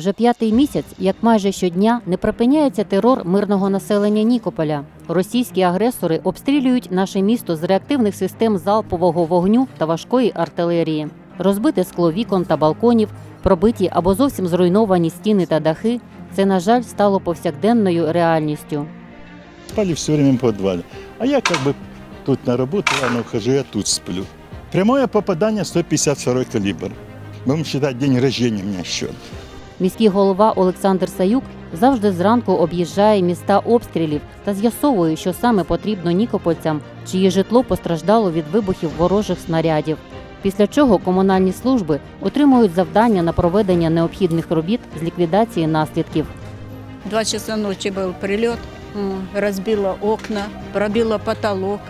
Вже п'ятий місяць, як майже щодня, не припиняється терор мирного населення Нікополя. Російські агресори обстрілюють наше місто з реактивних систем залпового вогню та важкої артилерії. Розбите скло вікон та балконів, пробиті або зовсім зруйновані стіни та дахи це, на жаль, стало повсякденною реальністю. Спали все время в. А я бы тут на работу рано ухожу, я тут сплю. Прямое попадание 152 калибр. Будем считать день рождения у меня счет. Міський голова Олександр Саюк завжди зранку об'їжджає міста обстрілів та з'ясовує, що саме потрібно нікопольцям, чиє житло постраждало від вибухів ворожих снарядів. Після чого комунальні служби отримують завдання на проведення необхідних робіт з ліквідації наслідків. Два часа ночи был прилет, м, разбило окна, пробило потолок,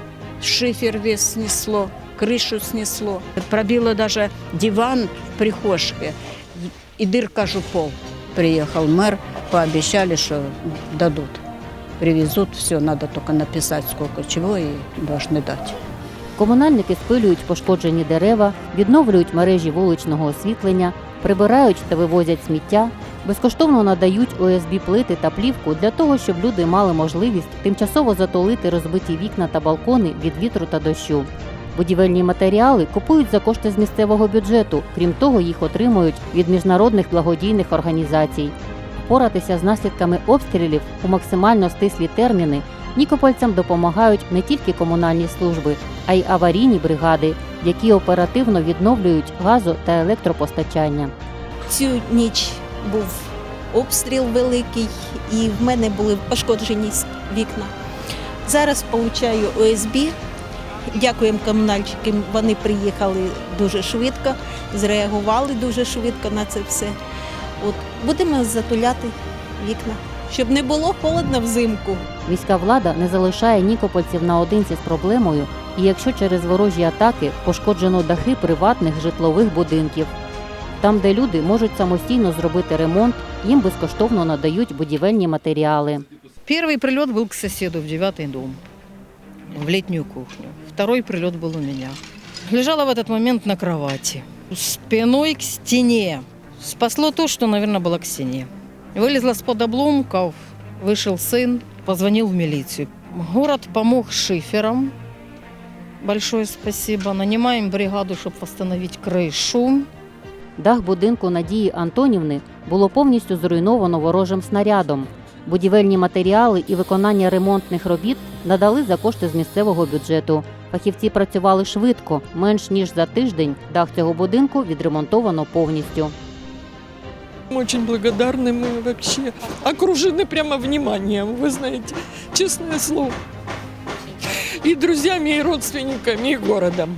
шифер весь снесло, крышу снесло. Пробило даже диван в прихожке и дырка же пол. Приехал мэр, пообещали, что дадут. Привезут, все, надо только написать, сколько чего, и должны дать. Комунальники спилюють пошкоджені дерева, відновлюють мережі вуличного освітлення, прибирають та вивозять сміття, безкоштовно надають ОСБ плити та плівку для того, щоб люди мали можливість тимчасово затолити розбиті вікна та балкони від вітру та дощу. Будівельні матеріали купують за кошти з місцевого бюджету, крім того, їх отримують від міжнародних благодійних організацій. Впоратися з наслідками обстрілів у максимально стислі терміни нікопольцям допомагають не тільки комунальні служби, а й аварійні бригади, які оперативно відновлюють газо та електропостачання. Цю ніч був обстріл великий, і в мене були пошкоджені вікна. Зараз получаю ОСБ. Дякуємо комунальщикам. Вони приїхали дуже швидко, зреагували дуже швидко на це все. От будемо затуляти вікна, щоб не було холодно взимку. Міська влада не залишає нікопольців наодинці з проблемою, і якщо через ворожі атаки пошкоджено дахи приватних житлових будинків. Там, де люди можуть самостійно зробити ремонт, їм безкоштовно надають будівельні матеріали. Первый прилет был к соседу в девятый дом, в летнюю кухню. Второй прилет был у меня. Лежала в этот момент на кровати, спиной к стене. Спасло то, что, наверное, было к стене. Вылезла с под обломков, вышел сын, позвонил в милицию. Город помог шифером. Большое спасибо. Нанимаем бригаду, чтобы восстановить крышу. Дах будинку Надії Антонівни було повністю зруйновано ворожим снарядом. Будівельні матеріали і виконання ремонтних робіт надали за кошти з місцевого бюджету. Фахівці працювали швидко, менш ніж за тиждень. Дах цього будинку відремонтовано повністю. Мы Очень благодарны, мы вообще окружены прямо вниманием, вы знаете, честное слово. И друзьями, и родственниками, и городом.